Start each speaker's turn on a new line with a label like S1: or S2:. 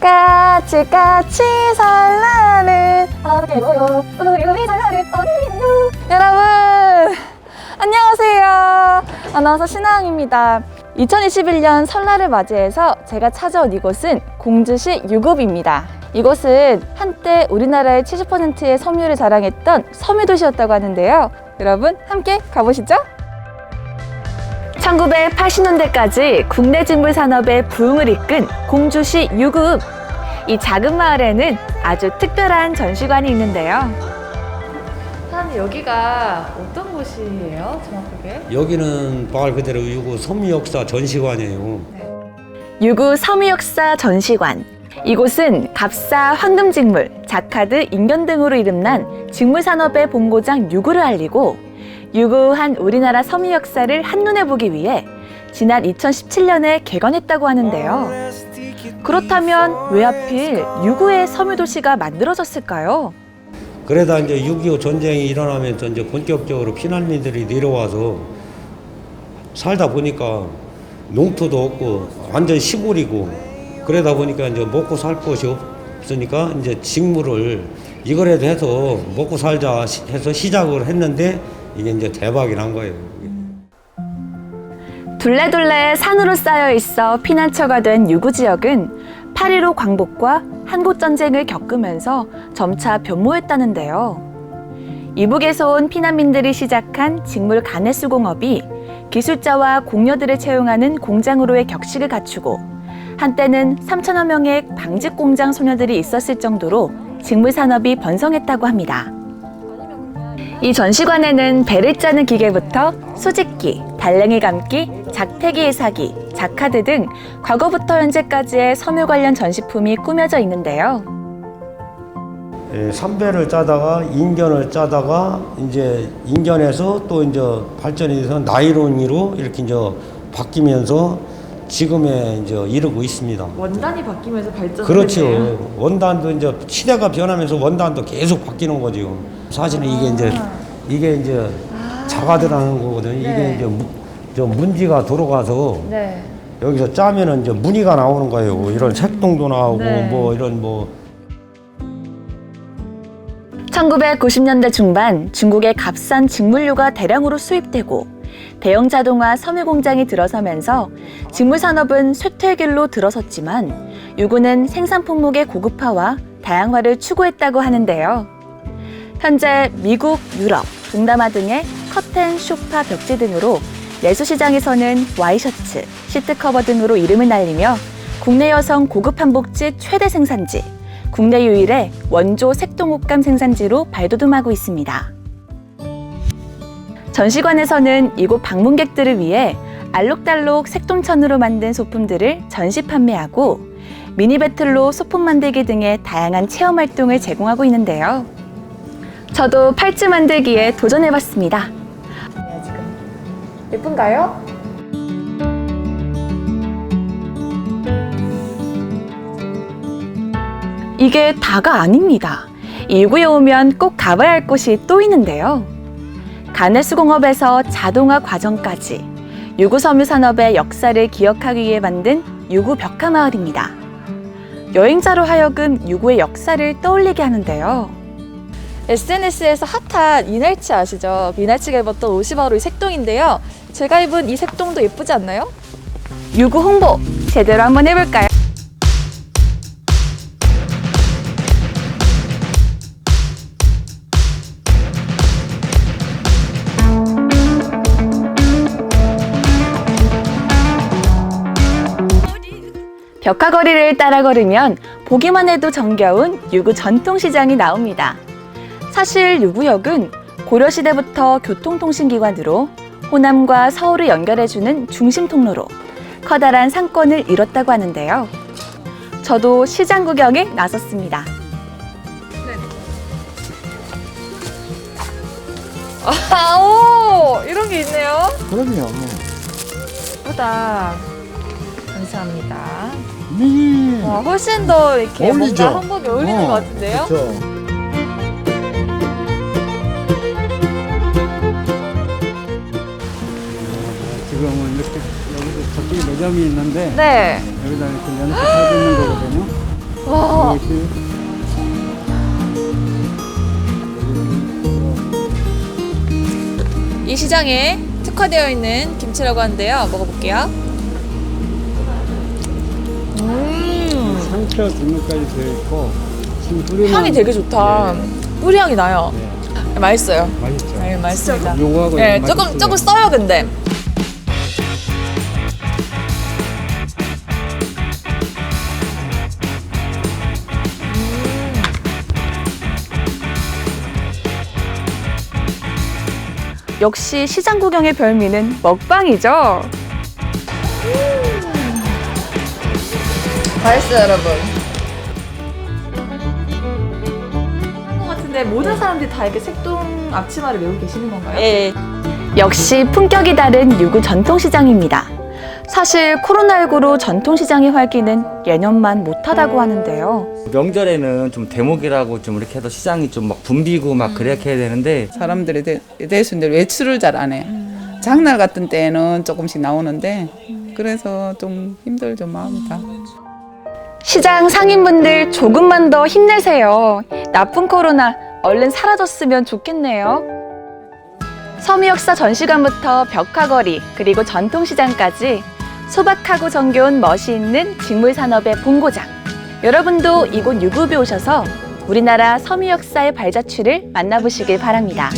S1: 같이 같이 어떻게 모여 우리 우리 설날은 어디요 여러분 안녕하세요. 아나운서 신하영입니다. 2021년 설날을 맞이해서 제가 찾아온 이곳은 공주시 유급입니다. 이곳은 한때 우리나라의 70%의 섬유를 자랑했던 섬유도시였다고 하는데요. 여러분 함께 가보시죠 1980년대까지 국내 직물 산업의 부흥을 이끈 공주시 유급. 이 작은 마을에는 아주 특별한 전시관이 있는데요. 사장님 여기가 어떤 곳이에요? 정확하게?
S2: 여기는 말 그대로 유구 섬유역사 전시관이에요.
S1: 유구 섬유역사 전시관. 이곳은 갑사, 황금직물, 자카드, 인견 등으로 이름난 직물산업의 본고장 유구를 알리고 유구한 우리나라 섬유 역사를 한눈에 보기 위해 지난 2017년에 개관했다고 하는데요. 그렇다면 왜 하필 유구의 섬유 도시가 만들어졌을까요?
S2: 그러다 이제 6.25 전쟁이 일어나면서 이제 본격적으로 피난민들이 내려와서 살다 보니까 농토도 없고 완전 시골이고 그러다 보니까 이제 먹고 살 것이 없으니까 이제 직물을 이거라도 해서 먹고 살자 시- 해서 시작을 했는데 이게 이제 대박이 난 거예요.
S1: 둘레둘레 산으로 쌓여 있어 피난처가 된 유구 지역은 8.15 광복과 한국 전쟁을 겪으면서 점차 변모했다는데요. 이북에서 온 피난민들이 시작한 직물 가내 수공업이 기술자와 공녀들을 채용하는 공장으로의 격식을 갖추고 한때는 3천여 명의 방직 공장 소녀들이 있었을 정도로 직물 산업이 번성했다고 합니다. 이 전시관에는 배를 짜는 기계부터 수직기, 달랭이 감기, 작태기 해사기, 자카드 등 과거부터 현재까지의 섬유 관련 전시품이 꾸며져 있는데요.
S2: 예, 삼배를 짜다가 인견을 짜다가 이제 인견에서 또 이제 발전이 돼서 나이론으로 이렇게 이제 바뀌면서 지금에 이제 이르고 있습니다.
S1: 원단이 바뀌면서 발전을
S2: 그렇죠. 원단도 이제 시대가 변하면서 원단도 계속 바뀌는 거죠. 사실은 이게 이제 이게 이제 자가드라는 거거든요.
S1: 네.
S2: 이게 이제 무, 저 문지가 들어가서
S1: 네.
S2: 여기서 짜면은 이제 무늬가 나오는 거예요. 이런 색동도 나오고
S1: 네.
S2: 뭐 이런 뭐
S1: 1990년대 중반 중국의 값싼 직물류가 대량으로 수입되고 대형 자동화 섬유 공장이 들어서면서 직물 산업은 쇠퇴의 길로 들어섰지만 유구는 생산 품목의 고급화와 다양화를 추구했다고 하는데요. 현재 미국, 유럽, 동남아 등의 커튼, 쇼파, 벽지 등으로 내수 시장에서는 와이셔츠, 시트 커버 등으로 이름을 날리며 국내 여성 고급 한복지 최대 생산지, 국내 유일의 원조 색동 옷감 생산지로 발돋움하고 있습니다. 전시관에서는 이곳 방문객들을 위해 알록달록 색동천으로 만든 소품들을 전시 판매하고 미니 배틀로 소품 만들기 등의 다양한 체험 활동을 제공하고 있는데요. 저도 팔찌 만들기에 도전해봤습니다. 지금 예쁜가요? 이게 다가 아닙니다. 일구에 오면 꼭 가봐야 할 곳이 또 있는데요. 가내수공업에서 자동화 과정까지 유구섬유 산업의 역사를 기억하기 위해 만든 유구 벽화마을입니다. 여행자로 하여금 유구의 역사를 떠올리게 하는데요. SNS에서 핫한 이날치 아시죠? 이날치가 입었던 옷이 바로 이 색동인데요. 제가 입은 이 색동도 예쁘지 않나요? 유구 홍보 제대로 한번 해볼까요? 벽화거리를 따라 걸으면 보기만 해도 정겨운 유구 전통시장이 나옵니다. 사실 유구역은 고려시대부터 교통통신기관으로 호남과 서울을 연결해주는 중심 통로로 커다란 상권을 이뤘다고 하는데요. 저도 시장 구경에 나섰습니다. 아, 오! 이런 게 있네요.
S3: 그럼요.
S1: 예쁘다. 감사합니다.
S3: 네.
S1: 와, 훨씬 더 이렇게
S3: 어울리죠?
S1: 뭔가 한복에 어울리는 것 같은데요?
S3: 그렇죠. 지금은 이렇게 여기서 저쪽에 매점이 있는데
S1: 네.
S3: 여기다 이렇게 연습하고 있는 거거든요. 이것이
S4: 이 시장에 특화되어 있는 김치라고 하는데요. 먹어볼게요. 음,
S3: 상추 두nu까지 들어있고 지금 뿌리는
S4: 향이 되게 좋다. 뿌리 향이 나요.
S3: 네,
S4: 맛있어요.
S3: 맛있죠.
S4: 네, 맛있습니다.
S3: 요거하고
S4: 네,
S3: 이거
S4: 조금
S3: 맛있어요.
S4: 조금 써요, 근데.
S1: 역시 시장 구경의 별미는 먹방이죠.
S4: 맛있어요, 여러분.
S1: 것 같은데 모든 사람들이 다 이렇게 색동 앞치마를 메고 계시는 건가요?
S4: 예.
S1: 역시 품격이 다른 유구 전통시장입니다. 사실 코로나19로 전통시장의 활기는 예년만 못하다고 하는데요.
S5: 명절에는 좀 대목이라고 좀 이렇게 해서 시장이 좀 막 붐비고 막 그렇게 해야 되는데
S6: 사람들이 대, 대수인데 외출을 잘 안 해. 장날 같은 때는 조금씩 나오는데 그래서 좀 힘들죠 마음이 다.
S1: 시장 상인분들 조금만 더 힘내세요. 나쁜 코로나 얼른 사라졌으면 좋겠네요. 섬유역사 전시관부터 벽화거리 그리고 전통시장까지 소박하고 정겨운 멋이 있는 직물산업의 본고장. 여러분도 이곳 유급에 오셔서 우리나라 섬유역사의 발자취를 만나보시길 바랍니다.